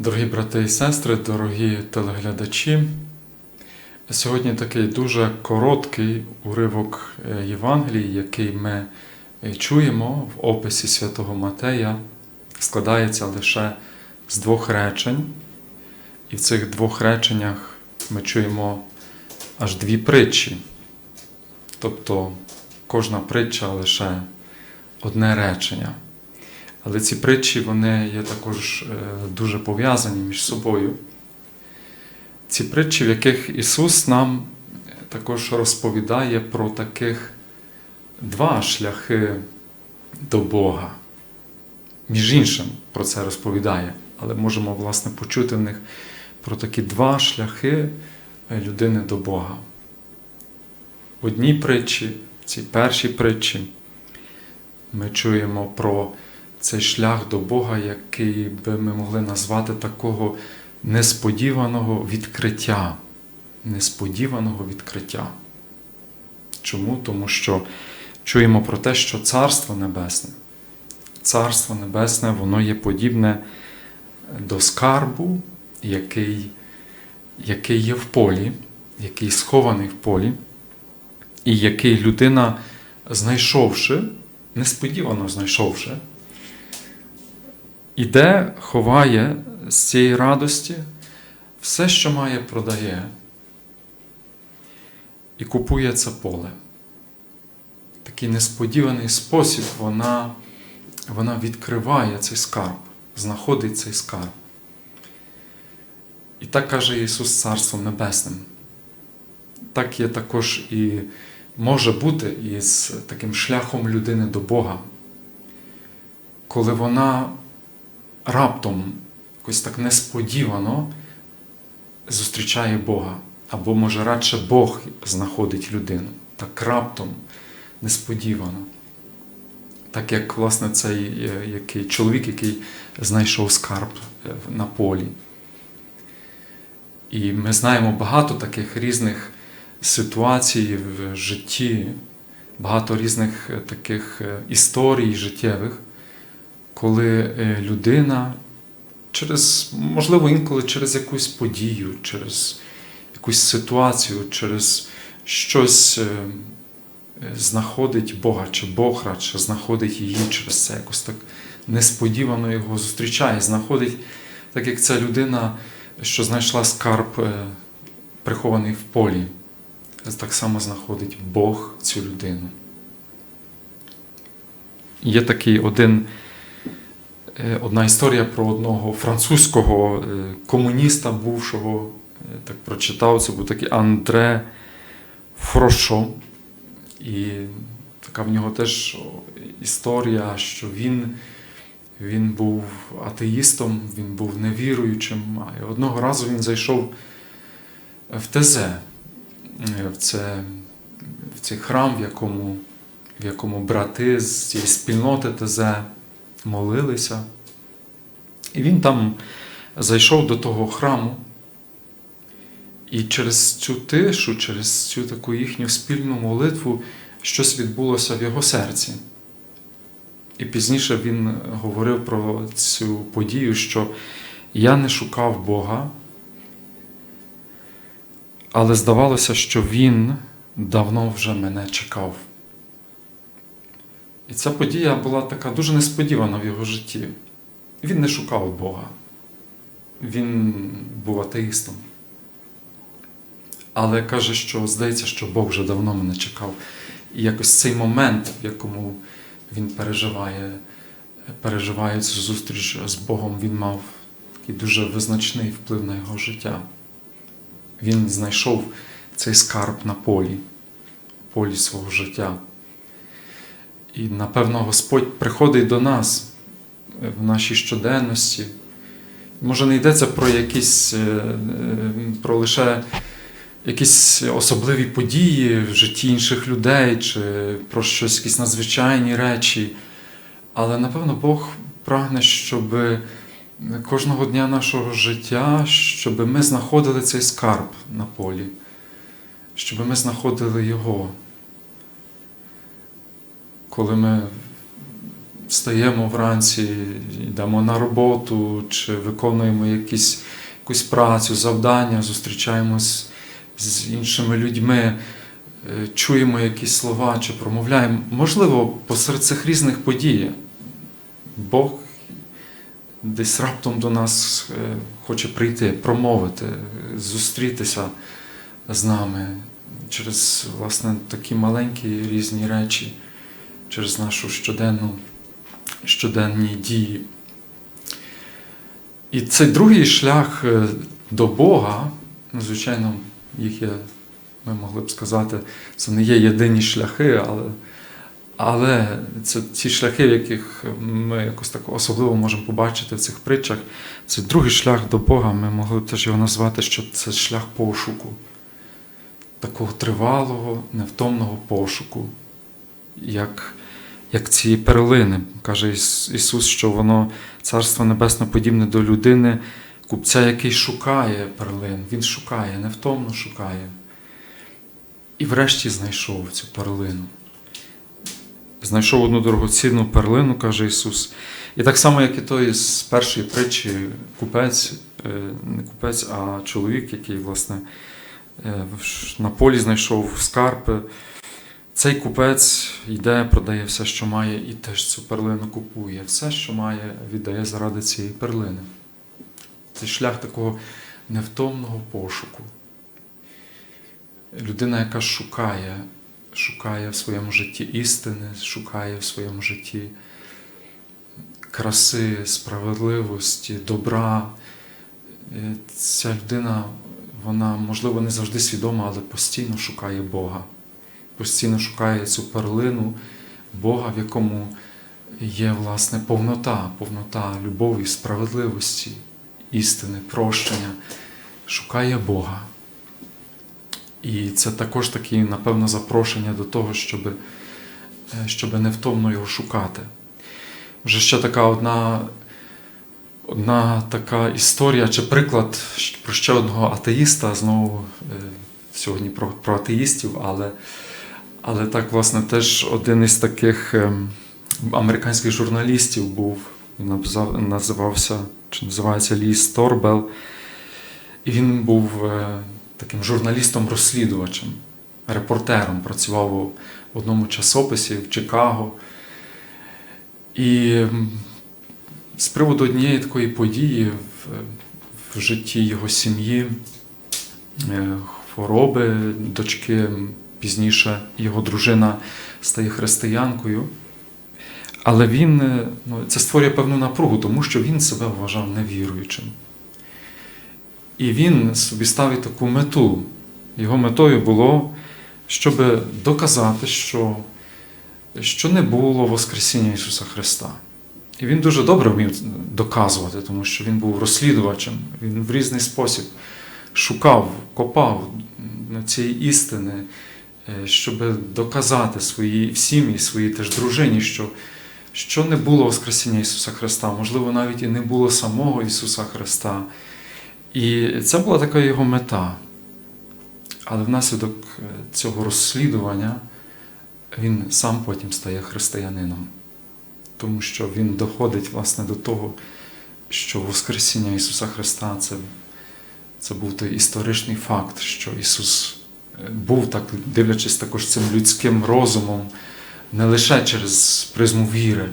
Дорогі брати і сестри, дорогі телеглядачі, сьогодні такий дуже короткий уривок е, Євангелії, який ми е, чуємо в описі святого Матея, складається лише з двох речень. І в цих двох реченнях ми чуємо аж дві притчі. Тобто кожна притча лише одне речення. Але ці притчі вони є також е, дуже пов'язані між собою. Ці притчі, в яких Ісус нам також розповідає про таких два шляхи до Бога. Між іншим про це розповідає, але можемо, власне, почути в них про такі два шляхи людини до Бога. В одній притчі, в цій першій притчі, ми чуємо про цей шлях до Бога, який би ми могли назвати такого несподіваного відкриття. Несподіваного відкриття. Чому? Тому що чуємо про те, що Царство Небесне, Царство Небесне, воно є подібне до скарбу, який, який є в полі, який схований в полі, і який людина, знайшовши, несподівано знайшовши, іде, ховає з цієї радості все, що має, продає, і купує це поле. Такий несподіваний спосіб вона, вона відкриває цей скарб, знаходить цей скарб. І так каже Ісус Царством Небесним. Так є також і може бути із таким шляхом людини до Бога, коли вона раптом, якось так несподівано зустрічає Бога, або, може, радше Бог знаходить людину. Так раптом, несподівано. Так як, власне, цей який, чоловік, який знайшов скарб на полі. І ми знаємо багато таких різних ситуацій в житті, багато різних таких історій життєвих, коли людина через, можливо, інколи через якусь подію, через якусь ситуацію, через щось знаходить Бога, чи Бог радше знаходить її через це, якось так несподівано його зустрічає, знаходить, так як ця людина, що знайшла скарб, прихований в полі, так само знаходить Бог цю людину. Є такий один одна історія про одного французького комуніста бувшого, так прочитав, це був такий Андре Фрошо. І така в нього теж історія, що він він був атеїстом, він був невіруючим. А одного разу він зайшов в ТЗ, в, це, в цей храм, в якому, в якому брати з цієї спільноти ТЗ молилися. І він там зайшов до того храму. І через цю тишу, через цю таку їхню спільну молитву щось відбулося в його серці. І пізніше він говорив про цю подію, що я не шукав Бога, але здавалося, що Він давно вже мене чекав. І ця подія була така дуже несподівана в його житті. Він не шукав Бога. Він був атеїстом. Але каже, що здається, що Бог вже давно мене чекав. І якось цей момент, в якому він переживає, переживає цю зустріч з Богом, він мав такий дуже визначний вплив на його життя. Він знайшов цей скарб на полі, полі свого життя. І, напевно, Господь приходить до нас в нашій щоденності. Може, не йдеться про якісь, про лише якісь особливі події в житті інших людей, чи про щось, якісь надзвичайні речі. Але, напевно, Бог прагне, щоб кожного дня нашого життя, щоб ми знаходили цей скарб на полі, щоб ми знаходили його. Коли ми встаємо вранці, йдемо на роботу чи виконуємо якісь, якусь працю, завдання, зустрічаємось з іншими людьми, е, чуємо якісь слова чи промовляємо. Можливо, посеред цих різних подій Бог десь раптом до нас е, хоче прийти, промовити, зустрітися з нами через власне такі маленькі різні речі, через нашу щоденну, щоденні дії. І цей другий шлях е, до Бога, ну, звичайно, їх є, ми могли б сказати, це не є єдині шляхи, але, але це ті шляхи, в яких ми якось так особливо можемо побачити в цих притчах. Це другий шлях до Бога. Ми могли б теж його назвати, що це шлях пошуку, такого тривалого, невтомного пошуку, як, як ці перлини. Каже Ісус, що воно Царство Небесне подібне до людини, купця, який шукає перлин. Він шукає, невтомно шукає. І врешті знайшов цю перлину. Знайшов одну дорогоцінну перлину, каже Ісус. І так само, як і той з першої притчі, купець, е, не купець, а чоловік, який, власне, е, на полі знайшов скарб. Цей купець йде, продає все, що має, і теж цю перлину купує. Все, що має, віддає заради цієї перлини. Це шлях такого невтомного пошуку. Людина, яка шукає, шукає в своєму житті істини, шукає в своєму житті краси, справедливості, добра. Е, Ця людина, вона, можливо, не завжди свідома, але постійно шукає Бога. Постійно шукає цю перлину Бога, в якому є власне повнота, повнота любові, справедливості, істини, прощення. Шукає Бога. І це також таке, напевно, запрошення до того, щоб, щоб невтомно його шукати. Вже ще така одна, одна така історія чи приклад про ще одного атеїста, знову е, сьогодні про, про атеїстів, але, але так, власне, теж один із таких ем, американських журналістів був, він називався, чи називається Лі Сторбел. І він був е, таким журналістом-розслідувачем, репортером, працював у одному часописі в Чикаго. І з приводу однієї такої події в, в житті його сім'ї, е, хвороби дочки, пізніше його дружина стає християнкою. Але він е, ну, це створює певну напругу, тому що він себе вважав невіруючим. І він собі ставить таку мету. Його метою було, щоб доказати, що, що не було Воскресіння Ісуса Христа. І він дуже добре вмів доказувати, тому що він був розслідувачем, він в різний спосіб шукав, копав цієї істини, щоб доказати своїй всім і своїй теж дружині, що, що не було Воскресіння Ісуса Христа, можливо, навіть і не було самого Ісуса Христа. І це була така його мета. Але внаслідок е, цього розслідування він сам потім стає християнином, тому що він доходить власне до того, що Воскресіння Ісуса Христа це, це був той історичний факт, що Ісус е, був так, дивлячись також цим людським розумом, не лише через призму віри,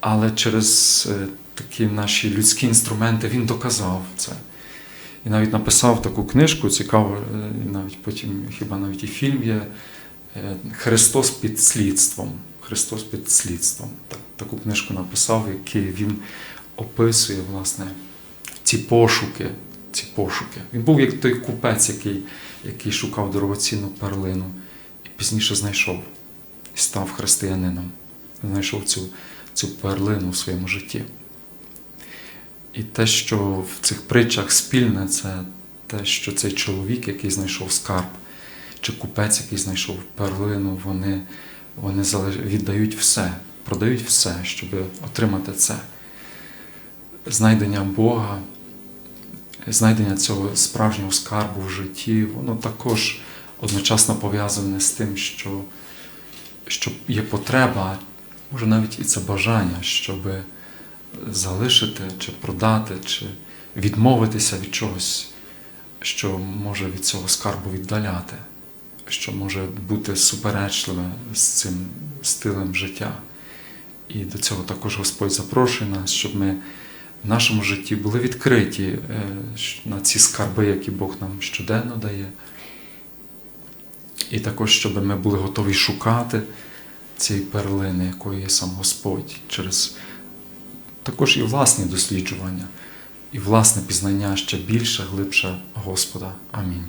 але через е, такі наші людські інструменти Він доказав це. І навіть написав таку книжку, цікаво, е, і навіть потім хіба навіть і фільм є е, Христос під слідством. Христос під слідством. Так, таку книжку написав, в якій він описує власне ці пошуки. Ці пошуки. Він був як той купець, який, який шукав дорогоцінну перлину і пізніше знайшов і став християнином. Знайшов цю, цю перлину в своєму житті. І те, що в цих притчах спільне, це те, що цей чоловік, який знайшов скарб, чи купець, який знайшов перлину, вони, вони віддають все, продають все, щоб отримати це. Знайдення Бога, знайдення цього справжнього скарбу в житті, воно також одночасно пов'язане з тим, що, що є потреба може навіть і це бажання, щоб залишити, чи продати, чи відмовитися від чогось, що може від цього скарбу віддаляти, що може бути суперечливе з цим стилем життя. І до цього також Господь запрошує нас, щоб ми в нашому житті були відкриті е, на ці скарби, які Бог нам щоденно дає. І також, щоб ми були готові шукати цієї перлини, якою є сам Господь, через також і власні досліджування, і власне пізнання ще більше, глибше Господа. Амінь.